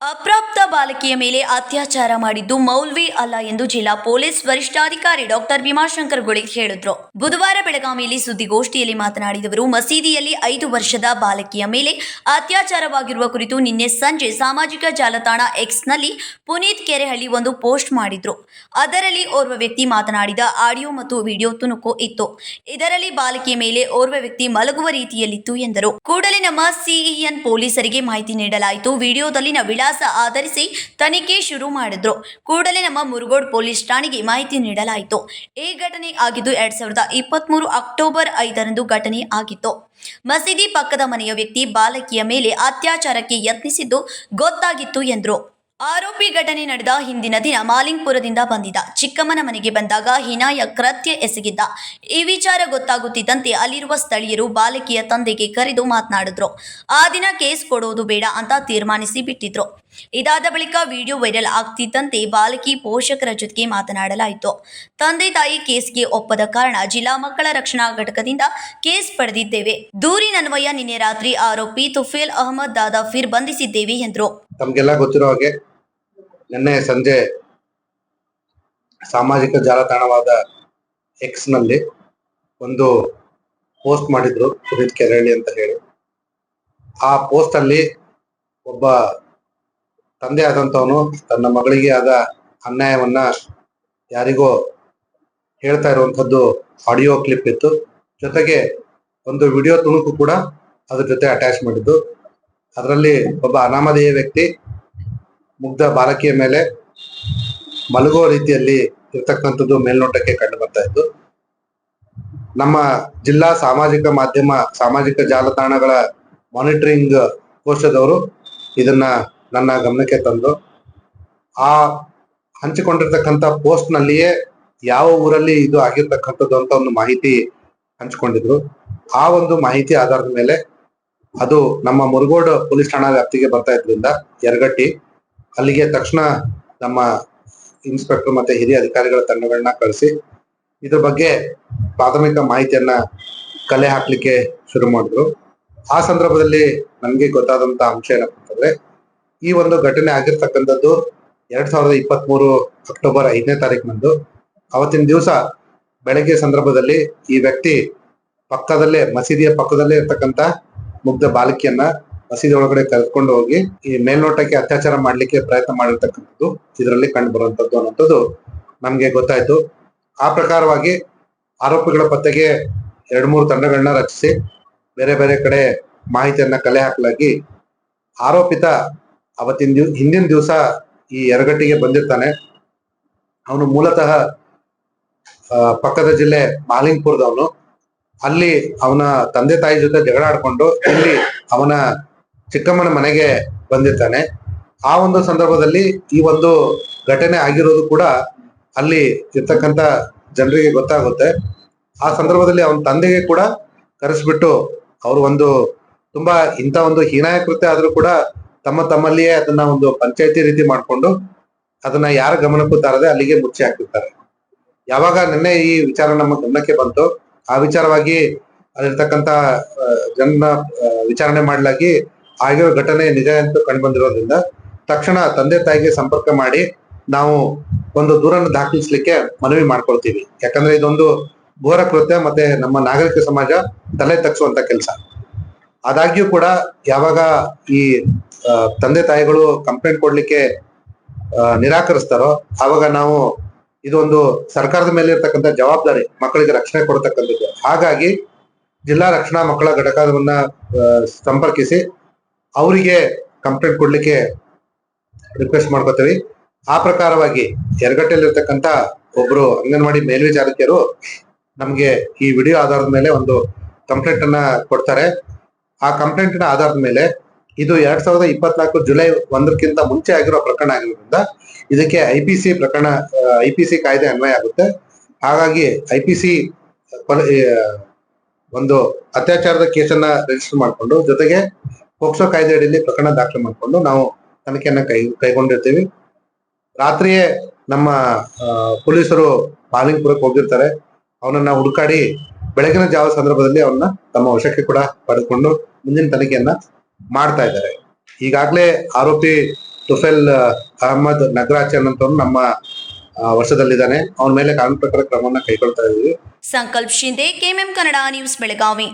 ಅಪ್ರಾಪ್ತ ಬಾಲಕಿಯ ಮೇಲೆ ಅತ್ಯಾಚಾರ ಮಾಡಿದ್ದು ಮೌಲ್ವಿ ಅಲ್ಲ ಎಂದು ಜಿಲ್ಲಾ ಪೊಲೀಸ್ ವರಿಷ್ಠಾಧಿಕಾರಿ ಡಾಕ್ಟರ್ ಭೀಮಾಶಂಕರ್ ಗುಳಿ ಹೇಳಿದ್ರು. ಬುಧವಾರ ಬೆಳಗಾವಿಯಲ್ಲಿ ಸುದ್ದಿಗೋಷ್ಠಿಯಲ್ಲಿ ಮಾತನಾಡಿದವರು ಮಸೀದಿಯಲ್ಲಿ ಐದು ವರ್ಷದ ಬಾಲಕಿಯ ಮೇಲೆ ಅತ್ಯಾಚಾರವಾಗಿರುವ ಕುರಿತು ನಿನ್ನೆ ಸಂಜೆ ಸಾಮಾಜಿಕ ಜಾಲತಾಣ ಎಕ್ಸ್ನಲ್ಲಿ ಪುನೀತ್ ಕೆರೆಹಳ್ಳಿ ಒಂದು ಪೋಸ್ಟ್ ಮಾಡಿದ್ರು. ಅದರಲ್ಲಿ ಓರ್ವ ವ್ಯಕ್ತಿ ಮಾತನಾಡಿದ, ಆಡಿಯೋ ಮತ್ತು ವಿಡಿಯೋ ತುಣುಕು ಇತ್ತು. ಇದರಲ್ಲಿ ಬಾಲಕಿಯ ಮೇಲೆ ಓರ್ವ ವ್ಯಕ್ತಿ ಮಲಗುವ ರೀತಿಯಲ್ಲಿತ್ತು ಎಂದರು. ಕೂಡಲೇ ನಮ್ಮ ಸಿಇಎನ್ ಪೊಲೀಸರಿಗೆ ಮಾಹಿತಿ ನೀಡಲಾಯಿತು. ವಿಡಿಯೋದಲ್ಲಿನ ವಿಳಾಸ ಆಧರಿಸಿ ತನಿಖೆ ಶುರು ಮಾಡಿದ್ರು. ಕೂಡಲೇ ನಮ್ಮ ಮುರುಗೋಡ್ ಪೊಲೀಸ್ ಠಾಣೆಗೆ ಮಾಹಿತಿ ನೀಡಲಾಯಿತು. ಈ ಘಟನೆ ಆಗಿದ್ದು ಎರಡ್ ಸಾವಿರದ ಇಪ್ಪತ್ಮೂರು ಅಕ್ಟೋಬರ್ ಐದರಂದು ಘಟನೆ ಆಗಿತ್ತು. ಮಸೀದಿ ಪಕ್ಕದ ಮನೆಯ ವ್ಯಕ್ತಿ ಬಾಲಕಿಯ ಮೇಲೆ ಅತ್ಯಾಚಾರಕ್ಕೆ ಯತ್ನಿಸಿದ್ದು ಗೊತ್ತಾಗಿತ್ತು ಎಂದರು. ಆರೋಪಿ ಘಟನೆ ನಡೆದ ಹಿಂದಿನ ದಿನ ಮಾಲಿಂಗ್ಪುರದಿಂದ ಬಂದಿದ್ದ. ಚಿಕ್ಕಮ್ಮನ ಮನೆಗೆ ಬಂದಾಗ ಹಿನಾಯ ಕೃತ್ಯ ಎಸಗಿದ್ದ. ಈ ವಿಚಾರ ಗೊತ್ತಾಗುತ್ತಿದ್ದಂತೆ ಅಲ್ಲಿರುವ ಸ್ಥಳೀಯರು ಬಾಲಕಿಯ ತಂದೆಗೆ ಕರೆದು ಮಾತನಾಡಿದ್ರು. ಆ ದಿನ ಕೇಸ್ ಕೊಡುವುದು ಬೇಡ ಅಂತ ತೀರ್ಮಾನಿಸಿ ಬಿಟ್ಟಿದ್ರು. ಇದಾದ ಬಳಿಕ ವಿಡಿಯೋ ವೈರಲ್ ಆಗ್ತಿದ್ದಂತೆ ಬಾಲಕಿ ಪೋಷಕರ ಜೊತೆಗೆ ಮಾತನಾಡಲಾಯಿತು. ತಂದೆ ತಾಯಿ ಕೇಸ್ಗೆ ಒಪ್ಪದ ಕಾರಣ ಜಿಲ್ಲಾ ಮಕ್ಕಳ ರಕ್ಷಣಾ ಘಟಕದಿಂದ ಕೇಸ್ ಪಡೆದಿದ್ದೇವೆ. ದೂರಿನನ್ವಯ ನಿನ್ನೆ ರಾತ್ರಿ ಆರೋಪಿ ತುಫೇಲ್ ಅಹಮದ್ ದಾದಾಫಿರ್ ಬಂಧಿಸಿದ್ದೇವೆ ಎಂದರು. ತಮಗೆಲ್ಲ ಗೊತ್ತಿರೋ ಹಾಗೆ ನಿನ್ನೆ ಸಂಜೆ ಸಾಮಾಜಿಕ ಜಾಲತಾಣವಾದ ಎಕ್ಸ್ನಲ್ಲಿ ಒಂದು ಪೋಸ್ಟ್ ಮಾಡಿದ್ರು ಪುನೀತ್ ಕೆರಳಿ ಅಂತ ಹೇಳಿ. ಆ ಪೋಸ್ಟ್ ಅಲ್ಲಿ ಒಬ್ಬ ತಂದೆ ಆದಂತವನು ತನ್ನ ಮಗಳಿಗೆ ಆದ ಅನ್ಯಾಯವನ್ನ ಯಾರಿಗೋ ಹೇಳ್ತಾ ಇರುವಂತದ್ದು ಆಡಿಯೋ ಕ್ಲಿಪ್ ಇತ್ತು. ಜೊತೆಗೆ ಒಂದು ವಿಡಿಯೋ ತುಣುಕು ಕೂಡ ಅದ್ರ ಜೊತೆ ಅಟ್ಯಾಚ್ ಮಾಡಿದ್ದು. ಅದರಲ್ಲಿ ಒಬ್ಬ ಅನಾಮಧೇಯ ವ್ಯಕ್ತಿ ಮುಗ್ಧ ಬಾಲಕಿಯ ಮೇಲೆ ಮಲಗುವ ರೀತಿಯಲ್ಲಿ ಇರ್ತಕ್ಕಂಥದ್ದು ಮೇಲ್ನೋಟಕ್ಕೆ ಕಂಡು ಬರ್ತಾ ಇತ್ತು ನಮ್ಮ ಜಿಲ್ಲಾ ಸಾಮಾಜಿಕ ಮಾಧ್ಯಮ, ಸಾಮಾಜಿಕ ಜಾಲತಾಣಗಳ ಮಾನಿಟರಿಂಗ್ ಕೋಶದವರು ಇದನ್ನ ನನ್ನ ಗಮನಕ್ಕೆ ತಂದು, ಆ ಹಂಚಿಕೊಂಡಿರ್ತಕ್ಕಂಥ ಪೋಸ್ಟ್ ನಲ್ಲಿಯೇ ಯಾವ ಊರಲ್ಲಿ ಇದು ಆಗಿರ್ತಕ್ಕಂಥದ್ದು ಅಂತ ಒಂದು ಮಾಹಿತಿ ಹಂಚಿಕೊಂಡಿದ್ರು. ಆ ಒಂದು ಮಾಹಿತಿ ಆಧಾರದ ಮೇಲೆ ಅದು ನಮ್ಮ ಮುರುಗೋಡು ಪೊಲೀಸ್ ಠಾಣಾ ವ್ಯಾಪ್ತಿಗೆ ಬರ್ತಾ ಇದ್ರಿಂದ, ಯರಗಟ್ಟಿ ಅಲ್ಲಿಗೆ ತಕ್ಷಣ ನಮ್ಮ ಇನ್ಸ್ಪೆಕ್ಟರ್ ಮತ್ತೆ ಹಿರಿಯ ಅಧಿಕಾರಿಗಳ ತಂಡಗಳನ್ನ ಕಳಿಸಿ ಇದ್ರ ಬಗ್ಗೆ ಪ್ರಾಥಮಿಕ ಮಾಹಿತಿಯನ್ನ ಕಲೆ ಹಾಕ್ಲಿಕ್ಕೆ ಶುರು ಮಾಡಿದ್ರು. ಆ ಸಂದರ್ಭದಲ್ಲಿ ನಮಗೆ ಗೊತ್ತಾದಂತ ಅಂಶ ಏನಪ್ಪ ಈ ಒಂದು ಘಟನೆ ಆಗಿರ್ತಕ್ಕಂಥದ್ದು ಎರಡ್ ಸಾವಿರದ ಇಪ್ಪತ್ತ್ ಮೂರು ಅಕ್ಟೋಬರ್ ಐದನೇ ತಾರೀಕಿನಂದು ಅವತ್ತಿನ ದಿವಸ ಬೆಳಗ್ಗೆ ಸಂದರ್ಭದಲ್ಲಿ ಈ ವ್ಯಕ್ತಿ ಪಕ್ಕದಲ್ಲೇ, ಮಸೀದಿಯ ಪಕ್ಕದಲ್ಲೇ ಇರ್ತಕ್ಕಂತ ಮುಗ್ಧ ಬಾಲಕಿಯನ್ನ ಮಸೀದಿ ಒಳಗಡೆ ಕರೆದುಕೊಂಡು ಹೋಗಿ ಈ ಮೇಲ್ನೋಟಕ್ಕೆ ಅತ್ಯಾಚಾರ ಮಾಡ್ಲಿಕ್ಕೆ ಪ್ರಯತ್ನ ಮಾಡಿರ್ತಕ್ಕಂಥದ್ದು ಇದರಲ್ಲಿ ಕಂಡು ಬರುವಂತದ್ದು ಅನ್ನೋಂಥದ್ದು ನಮ್ಗೆ ಗೊತ್ತಾಯ್ತು. ಆ ಪ್ರಕಾರವಾಗಿ ಆರೋಪಿಗಳ ಪತ್ತೆಗೆ ಎರಡ್ ಮೂರು ತಂಡಗಳನ್ನ ರಚಿಸಿ ಬೇರೆ ಬೇರೆ ಕಡೆ ಮಾಹಿತಿಯನ್ನ ಕಲೆ ಹಾಕಲಾಗಿ ಆರೋಪಿತ ಅವತ್ತಿನ ದಿವ್, ಹಿಂದಿನ ದಿವಸ ಈ ಎರಗಟ್ಟಿಗೆ ಬಂದಿರ್ತಾನೆ. ಅವನು ಮೂಲತಃ ಪಕ್ಕದ ಜಿಲ್ಲೆ ಮಾಲಿಂಗ್ಪುರದವನು. ಅಲ್ಲಿ ಅವನ ತಂದೆ ತಾಯಿ ಜೊತೆ ಜಗಳ ಆಡ್ಕೊಂಡು ಇಲ್ಲಿ ಅವನ ಚಿಕ್ಕಮ್ಮನ ಮನೆಗೆ ಬಂದಿರ್ತಾನೆ. ಆ ಒಂದು ಸಂದರ್ಭದಲ್ಲಿ ಈ ಒಂದು ಘಟನೆ ಆಗಿರೋದು ಕೂಡ ಅಲ್ಲಿ ಇರ್ತಕ್ಕಂಥ ಜನರಿಗೆ ಗೊತ್ತಾಗುತ್ತೆ. ಆ ಸಂದರ್ಭದಲ್ಲಿ ಅವನ ತಂದೆಗೆ ಕೂಡ ಕರೆಸ್ಬಿಟ್ಟು ಅವರು ಒಂದು ತುಂಬಾ ಇಂಥ ಒಂದು ಹೀನಾಯ ಕೃತ್ಯ ಆದ್ರೂ ಕೂಡ ತಮ್ಮ ತಮ್ಮಲ್ಲಿಯೇ ಅದನ್ನ ಒಂದು ಪಂಚಾಯತಿ ರೀತಿ ಮಾಡ್ಕೊಂಡು ಅದನ್ನ ಯಾರ ಗಮನಕ್ಕೂ ತಾರದೆ ಅಲ್ಲಿಗೆ ಮುಚ್ಚಿ ಹಾಕಿರ್ತಾರೆ. ಯಾವಾಗ ನಿನ್ನೆ ಈ ವಿಚಾರ ನಮ್ಮ ಗಮನಕ್ಕೆ ಬಂತು ಆ ವಿಚಾರವಾಗಿ ಅಲ್ಲಿರ್ತಕ್ಕಂಥ ಜನ ವಿಚಾರಣೆ ಮಾಡಲಾಗಿ ಆಗಿರೋ ಘಟನೆ ನಿಜ ಅಂತ ಕಂಡು ಬಂದಿರೋದ್ರಿಂದ ತಕ್ಷಣ ತಂದೆ ತಾಯಿಗೆ ಸಂಪರ್ಕ ಮಾಡಿ ನಾವು ಒಂದು ದೂರನ್ನು ದಾಖಲಿಸ್ಲಿಕ್ಕೆ ಮನವಿ ಮಾಡ್ಕೊಳ್ತೀವಿ. ಯಾಕಂದ್ರೆ ಇದೊಂದು ಘೋರ ಕೃತ್ಯ ಮತ್ತೆ ನಮ್ಮ ನಾಗರಿಕ ಸಮಾಜ ತಲೆ ತಗ್ಸುವಂತ ಕೆಲಸ. ಆದಾಗ್ಯೂ ಕೂಡ ಯಾವಾಗ ಈ ತಂದೆ ತಾಯಿಗಳು ಕಂಪ್ಲೇಂಟ್ ಕೊಡ್ಲಿಕ್ಕೆ ನಿರಾಕರಿಸ್ತಾರೋ ಆವಾಗ ನಾವು ಇದೊಂದು ಸರ್ಕಾರದ ಮೇಲೆ ಇರ್ತಕ್ಕಂಥ ಜವಾಬ್ದಾರಿ, ಮಕ್ಕಳಿಗೆ ರಕ್ಷಣೆ ಕೊಡ್ತಕ್ಕಂಥದ್ದು. ಹಾಗಾಗಿ ಜಿಲ್ಲಾ ರಕ್ಷಣಾ ಮಕ್ಕಳ ಘಟಕವನ್ನ ಸಂಪರ್ಕಿಸಿ ಅವರಿಗೆ ಕಂಪ್ಲೇಂಟ್ ಕೊಡ್ಲಿಕ್ಕೆ ರಿಕ್ವೆಸ್ಟ್ ಮಾಡ್ಕೋತೀವಿ. ಆ ಪ್ರಕಾರವಾಗಿ ಎರಗಟ್ಟೆಯಲ್ಲಿರ್ತಕ್ಕಂಥ ಒಬ್ರು ಅಂಗನವಾಡಿ ಮೇಲ್ವಿಚಾರಕಿಯರು ನಮ್ಗೆ ಈ ವಿಡಿಯೋ ಆಧಾರದ ಮೇಲೆ ಒಂದು ಕಂಪ್ಲೇಂಟ್ ಅನ್ನ ಕೊಡ್ತಾರೆ. ಆ ಕಂಪ್ಲೇಂಟ್ನ ಆಧಾರದ ಮೇಲೆ ಇದು ಎರಡ್ ಸಾವಿರದ ಇಪ್ಪತ್ನಾಲ್ಕು ಜುಲೈ ಒಂದಕ್ಕಿಂತ ಮುಂಚೆ ಆಗಿರೋ ಪ್ರಕರಣ ಆಗಿರೋದ್ರಿಂದ ಇದಕ್ಕೆ ಐ ಪಿ ಸಿ ಪ್ರಕರಣ ಐ ಪಿ ಸಿ ಕಾಯ್ದೆ ಅನ್ವಯ ಆಗುತ್ತೆ. ಹಾಗಾಗಿ ಐ ಪಿ ಸಿ ಒಂದು ಅತ್ಯಾಚಾರದ ಕೇಸನ್ನ ರಿಜಿಸ್ಟರ್ ಮಾಡಿಕೊಂಡು ಜೊತೆಗೆ ಪೋಕ್ಸೋ ಕಾಯ್ದೆ ಪ್ರಕರಣ ದಾಖಲೆ ಮಾಡಿಕೊಂಡು ನಾವು ತನಿಖೆಯನ್ನ ಕೈ, ಕೈಗೊಂಡಿರ್ತೀವಿ. ರಾತ್ರಿಯೇ ನಮ್ಮ ಪೊಲೀಸರು ಬಾಲಿಂಗ್ಪುರಕ್ಕೆ ಹೋಗಿರ್ತಾರೆ ಅವನನ್ನ ಹುಡುಕಾಡಿ ಬೆಳಗಿನ ಜಾವ ಸಂದರ್ಭದಲ್ಲಿ ಅವನ್ನ ತಮ್ಮ ವಶಕ್ಕೆ ಕೂಡ ಪಡೆದುಕೊಂಡು ಮುಂದಿನ ತನಿಖೆಯನ್ನ ಮಾಡ್ತಾ ಇದ್ದಾರೆ. ಈಗಾಗಲೇ ಆರೋಪಿ ತುಫೆಲ್ ಅಹಮದ್ ನಗರಾಚನ್ ಅಂತ ನಮ್ಮ ವರ್ಷದಲ್ಲಿದ್ದಾನೆ ಅವನ ಮೇಲೆ ಕಾನೂನು ಪ್ರಕಾರ ಕ್ರಮವನ್ನು ಕೈಗೊಳ್ತಾ ಇದ್ದೀವಿ. Sankalp Shinde KMM Kannada news Belagavi.